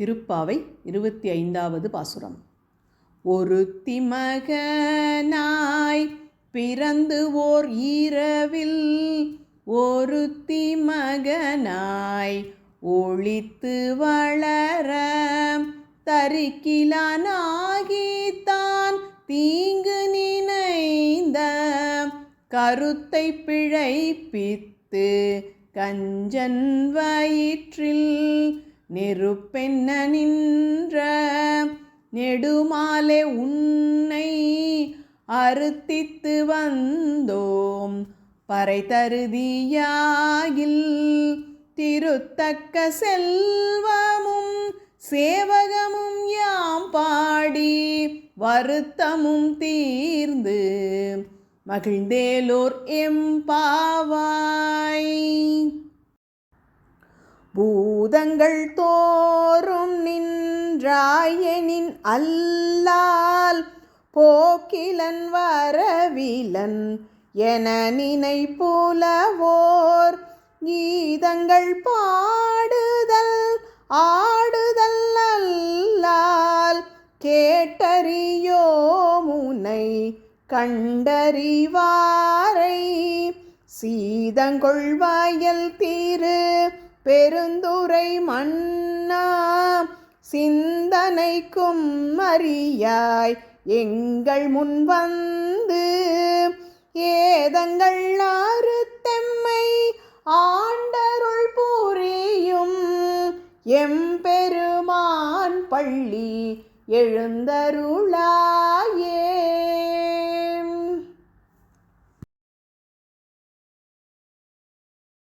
திருப்பாவை இருபத்தி ஐந்தாவது பாசுரம். ஒருத்தி மகனாய் பிறந்து ஓர் இரவில் ஒருத்தி மகனாய் ஒளித்து வளர தரிக்கிலானாகித்தான் தீங்கு நினைந்த கருத்தை பிழைப்பித்து கஞ்சன் வயிற்றில் நெருப்பென்ன நின்ற நெடுமாலே உன்னை அறுத்தித்து வந்தோம். பறை தருதியாகில் திருத்தக்க செல்வமும் சேவகமும் யாம் பாடி வருத்தமும் தீர்ந்து மகிழ்ந்தேலோர் எம்பாவாய் பூதங்கள் தோறும் நின்றாயனின் அல்லால் போக்கிலன் வரவிலன் என நினைப்புலவோர் கீதங்கள் பாடுதல் ஆடுதல் அல்லால் கேட்டறியோ முனை கண்டறிவாரை. சீதங்கொள் வயல் தீரு பெருந்துரை மன்னா சிந்தனைக்கும் அறியாய் எங்கள் முன் வந்து ஏதங்கள் ஆறு தெம்மை ஆண்டருள் புரியும் எம்பெருமான் பள்ளி எழுந்தருளாயே.